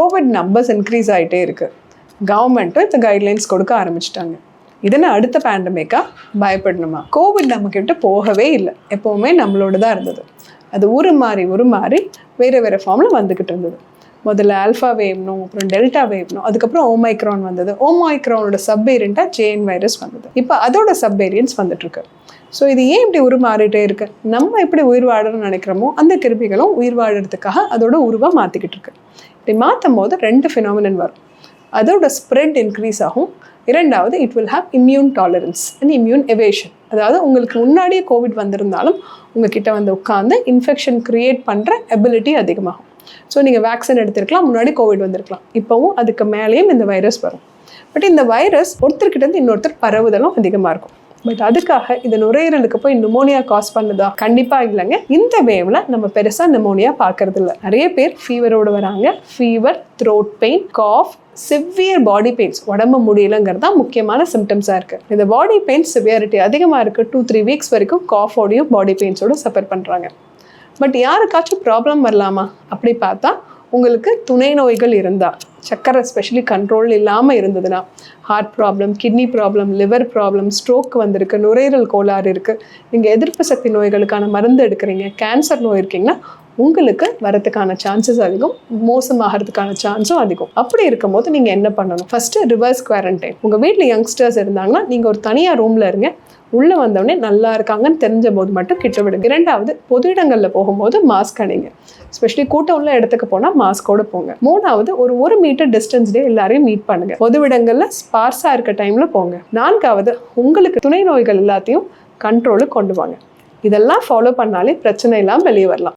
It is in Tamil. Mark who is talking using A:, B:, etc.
A: கோவிட் நம்பர்ஸ் இன்க்ரீஸ் ஆகிட்டே இருக்குது கவர்மெண்ட்டும் இந்த கைட்லைன்ஸ் கொடுக்க ஆரம்பிச்சிட்டாங்க. இதனை அடுத்த பேண்டமிக்காக பயப்படணுமா? கோவிட் நம்மக்கிட்ட போகவே இல்லை. எப்போவுமே நம்மளோட தான் இருந்தது. அது ஒரு மாறி ஒரு மாறி வேறு வேறு ஃபார்மில் வந்துக்கிட்டு இருந்தது. முதல்ல ஆல்ஃபா வேவ்னும் அப்புறம் டெல்டா வேவ்னும் அதுக்கப்புறம் ஓமைக்ரான் வந்தது. ஓமைக்ரானோட சப்வேரியண்ட்டாக ஜேன் வைரஸ் வந்தது. இப்போ அதோட சப்வேரியன்ஸ் வந்துட்டுருக்கு. ஸோ இது ஏன் இப்படி உருமாறிட்டே இருக்கு? நம்ம எப்படி உயிர் வாழணும்னு நினைக்கிறோமோ அந்த கிருமிகளும் உயிர் வாழறதுக்காக அதோட உருவாக மாற்றிக்கிட்டு இருக்கு. இப்படி மாற்றும் போது ரெண்டு ஃபினாமினன் வரும். அதோட ஸ்ப்ரெட் இன்க்ரீஸ் ஆகும். இரண்டாவது it will have immune tolerance and immune evasion அதாவது உங்களுக்கு முன்னாடியே கோவிட் வந்திருந்தாலும் உங்ககிட்ட வந்து உட்காந்து இன்ஃபெக்ஷன் க்ரியேட் பண்ணுற எபிலிட்டி அதிகமாகும். ஸோ நீங்கள் வேக்சின் எடுத்திருக்கலாம் முன்னாடி கோவிட் வந்திருக்கலாம். இப்போவும் அதுக்கு மேலேயும் இந்த வைரஸ் வரும். பட் இந்த வைரஸ் ஒருத்தர்கிட்டருந்து இன்னொருத்தர் பரவுதலும் அதிகமாக இருக்கும். பட் அதுக்காக இந்த நுரையீரலுக்கு போய் நிமோனியா காஸ் பண்ணுதா? கண்டிப்பாக இல்லைங்க. இந்த வேவ்ல நம்ம பெருசாக நிமோனியா பார்க்கறது இல்லை நிறைய பேர் ஃபீவரோடு வராங்க. Fever throat pain cough severe body pains உடம்பு முடியலங்கிறது தான் முக்கியமான சிம்டம்ஸாக இருக்குது இந்த பாடி பெயின் சிவியாரிட்டி அதிகமாக இருக்குது டூ த்ரீ வீக்ஸ் வரைக்கும் காஃபோடையும் பாடி பெயின்ஸோட சஃபர் பண்ணுறாங்க பட் யாருக்காச்சும் ப்ராப்ளம் வரலாமா? அப்படி பார்த்தா உங்களுக்கு துணை நோய்கள் இருந்தால் சக்கரை ஸ்பெஷலி கண்ட்ரோல் இல்லாமல் இருந்ததுன்னா heart problem kidney problem liver problem stroke வந்திருக்கு நுரையீரல் கோளாறு இருக்குது நீங்கள் எதிர்ப்பு சக்தி நோய்களுக்கான மருந்து எடுக்கிறீங்க கேன்சர் நோய் இருக்கீங்கன்னா உங்களுக்கு வரதுக்கான சான்சஸ் அதிகம் மோசமாகிறதுக்கான சான்ஸும் அதிகம். அப்படி இருக்கும்போது நீங்கள் என்ன பண்ணணும்? ஃபஸ்ட்டு ரிவர்ஸ் குவாரண்டைன் உங்கள் வீட்டில் யங்ஸ்டர்ஸ் இருந்தாங்கன்னா நீங்கள் ஒரு தனியாக ரூமில் இருங்க. உள்ளே வந்தவொடனே நல்லா இருக்காங்கன்னு தெரிஞ்ச போது மட்டும் கிட்ட விடுங்க. இரண்டாவது பொது இடங்களில் போகும்போது மாஸ்க் அணிங்க. ஸ்பெஷலி கூட்டம் உள்ள இடத்துக்கு போனால் மாஸ்கோடு போங்க. மூணாவது ஒரு ஒரு மீட்டர் டிஸ்டன்ஸ்லேயே எல்லாரையும் மீட் பண்ணுங்க. பொது இடங்களில் ஸ்பார்ஸாக இருக்க டைமில் போங்க. நான்காவது உங்களுக்கு துணை நோய்கள் எல்லாத்தையும் கண்ட்ரோலுக்கு கொண்டு வாங்க. இதெல்லாம் ஃபாலோ பண்ணாலே பிரச்சனை இல்லாமல் வெளியே வரலாம்.